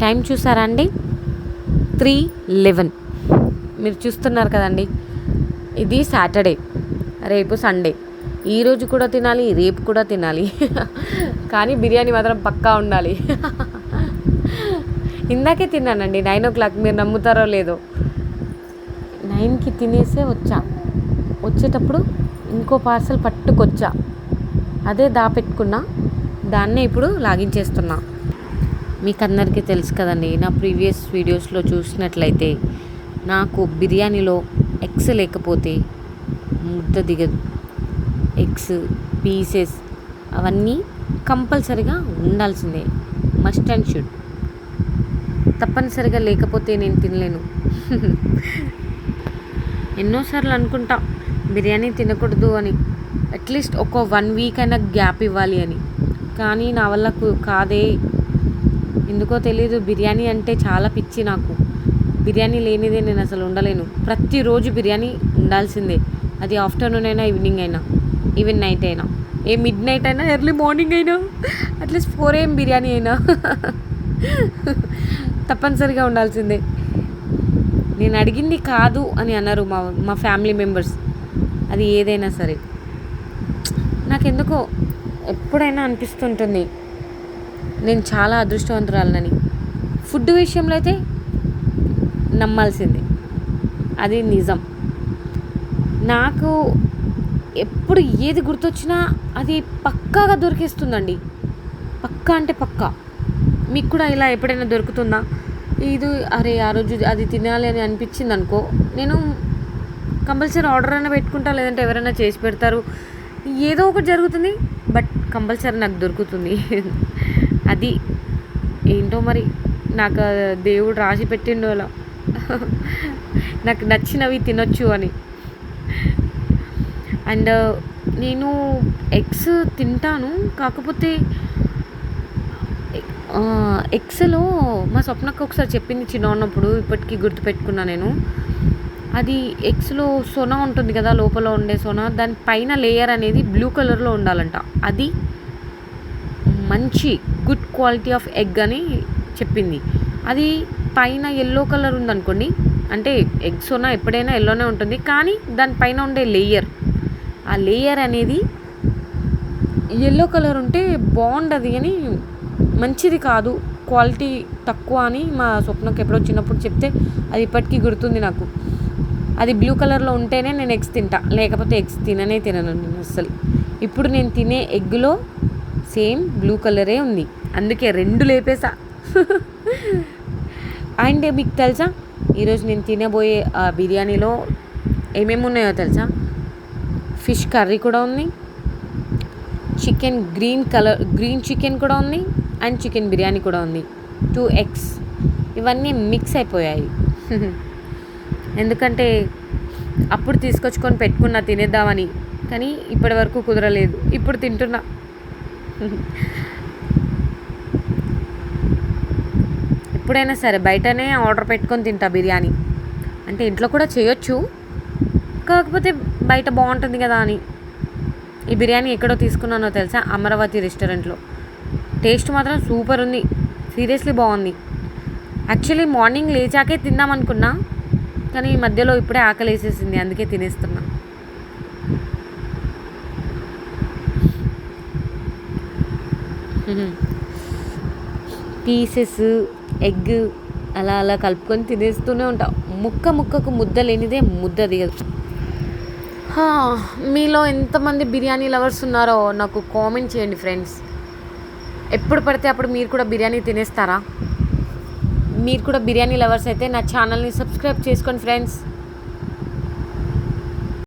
Time చూసారా అండి? Three eleven. మీరు చూస్తున్నారు కదండి ఇది సాటర్డే రేపు సండే. ఈరోజు కూడా తినాలి రేపు కూడా తినాలి. కానీ బిర్యానీ మాత్రం పక్కా ఉండాలి. ఇందాకే తిన్నానండి నైన్ ఓ క్లాక్. మీరు నమ్ముతారో లేదో. నైన్కి తినేసే వచ్చా. వచ్చేటప్పుడు ఇంకో పార్సల్ పట్టుకొచ్చా. అదే దాపెట్టుకున్నా దాన్నే ఇప్పుడు లాగించేస్తున్నా మీకు అందరికీ తెలుసు కదండి నా ప్రీవియస్ వీడియోస్లో చూసినట్లయితే నాకు బిర్యానీలో ఎగ్స్ లేకపోతే ముద్ద దిగదు. ఎగ్స్ పీసెస్ అవన్నీ కంపల్సరిగా ఉండాల్సిందే మస్ట్ అండ్ షుడ్. తప్పనిసరిగా లేకపోతే నేను తినలేను. ఎన్నోసార్లు అనుకుంటా బిర్యానీ తినకూడదు అని. అట్లీస్ట్ ఒక వన్ వీక్ అయినా గ్యాప్ ఇవ్వాలి అని. కానీ నా వల్ల కు- కాదే ఎందుకో తెలీదు బిర్యానీ అంటే చాలా పిచ్చి నాకు. బిర్యానీ లేనిదే నేను అసలు ఉండలేను. ప్రతిరోజు బిర్యానీ ఉండాల్సిందే. అది ఆఫ్టర్నూన్ అయినా ఈవినింగ్ అయినా ఈవెన్ నైట్ అయినా. ఏ మిడ్ నైట్ అయినా ఎర్లీ మార్నింగ్ అయినా అట్లీస్ట్ ఫోర్ ఏం బిర్యానీ అయినా. తప్పనిసరిగా ఉండాల్సిందే. నేను అడిగింది కాదు అని అన్నారు మా మా ఫ్యామిలీ మెంబర్స్. అది ఏదైనా సరే. నాకెందుకో ఎప్పుడైనా అనిపిస్తుంటుంది. నేను చాలా అదృష్టవంతురాలనని. ఫుడ్ విషయంలో అయితే నమ్మాల్సిందే. అది నిజం. నాకు ఎప్పుడు ఏది గుర్తొచ్చినా అది పక్కాగా దొరికేస్తుందండి. పక్కా అంటే పక్కా. మీకు కూడా ఇలా ఎప్పుడైనా దొరుకుతుందా? ఇది అరే ఆ రోజు అది తినాలి అని అనిపించింది అనుకో నేను కంపల్సరీ ఆర్డర్ అయినా పెట్టుకుంటా లేదంటే ఎవరైనా చేసి పెడతారు. ఏదో ఒకటి జరుగుతుంది బట్ కంపల్సరీ నాకు దొరుకుతుంది. అది ఏంటో మరి నాకు దేవుడు రాసి పెట్టిండు అలా. నాకు నచ్చినవి తినొచ్చు అని. అండ్ నేను ఎగ్స్ తింటాను కాకపోతే ఎగ్స్లో మా స్వప్నకు ఒకసారి చెప్పింది చిన్న ఉన్నప్పుడు ఇప్పటికీ గుర్తుపెట్టుకున్నా నేను. అది ఎగ్స్లో సొన ఉంటుంది కదా లోపల ఉండే సొన దాని పైన లేయర్ అనేది బ్లూ కలర్లో ఉండాలంట. అది మంచి గుడ్ క్వాలిటీ ఆఫ్ ఎగ్ అని చెప్పింది. అది పైన ఎల్లో కలర్ ఉందనుకోండి అంటే ఎగ్స్ ఉన్న ఎప్పుడైనా ఎల్లోనే ఉంటుంది కానీ దానిపైన ఉండే లేయర్. ఆ లేయర్ అనేది ఎల్లో కలర్ ఉంటే బాగుండదు అని మంచిది కాదు క్వాలిటీ తక్కువ అని మా స్వప్నకి ఎప్పుడో చిన్నప్పుడు చెప్తే అది ఇప్పటికీ గుర్తుంది నాకు. అది బ్లూ కలర్లో ఉంటేనే నేను ఎగ్స్ తింటా లేకపోతే ఎగ్స్ తిననే తినను నేను అస్సలు. ఇప్పుడు నేను తినే ఎగ్లో సేమ్ బ్లూ కలరే ఉంది. అందుకే రెండు లేపేసా. అండ్ మీకు తెలుసా ఈరోజు నేను తినబోయే ఆ బిర్యానీలో ఏమేమి ఉన్నాయో తెలుసా? ఫిష్ కర్రీ కూడా ఉంది. Chicken green colour green chicken కూడా ఉంది అండ్ చికెన్ బిర్యానీ కూడా ఉంది. Two eggs. ఇవన్నీ మిక్స్ అయిపోయాయి. ఎందుకంటే అప్పుడు తీసుకొచ్చుకొని పెట్టుకున్నా తినేద్దామని కానీ ఇప్పటి వరకు కుదరలేదు. ఇప్పుడు తింటున్నా. ఎప్పుడైనా సరే బయటనే ఆర్డర్ పెట్టుకొని తింటా బిర్యానీ. అంటే ఇంట్లో కూడా చేయొచ్చు. కాకపోతే బయట బాగుంటుంది కదా అని. ఈ బిర్యానీ ఎక్కడో తీసుకున్నానో తెలుసా? అమరావతి రెస్టారెంట్లో. టేస్ట్ మాత్రం సూపర్ ఉంది. సీరియస్లీ బాగుంది. యాక్చువల్లీ మార్నింగ్ లేచాకే తిందాం అనుకున్నా కానీ ఈ మధ్యలో ఇప్పుడే ఆకలి వేసేసింది అందుకే తినేస్తున్నా. పీసెస్ ఎగ్ అలా అలా కలుపుకొని తినేస్తూనే ఉంటాం ముక్క ముక్కకు ముద్ద లేనిదే ముద్ద దిగదు. మీలో ఎంతమంది బిర్యానీ లవర్స్ ఉన్నారో నాకు కామెంట్ చేయండి ఫ్రెండ్స్. ఎప్పుడు పడితే అప్పుడు మీరు కూడా బిర్యానీ తినేస్తారా? మీరు కూడా బిర్యానీ లవర్స్ అయితే నా ఛానల్ని సబ్స్క్రైబ్ చేసుకోండి ఫ్రెండ్స్.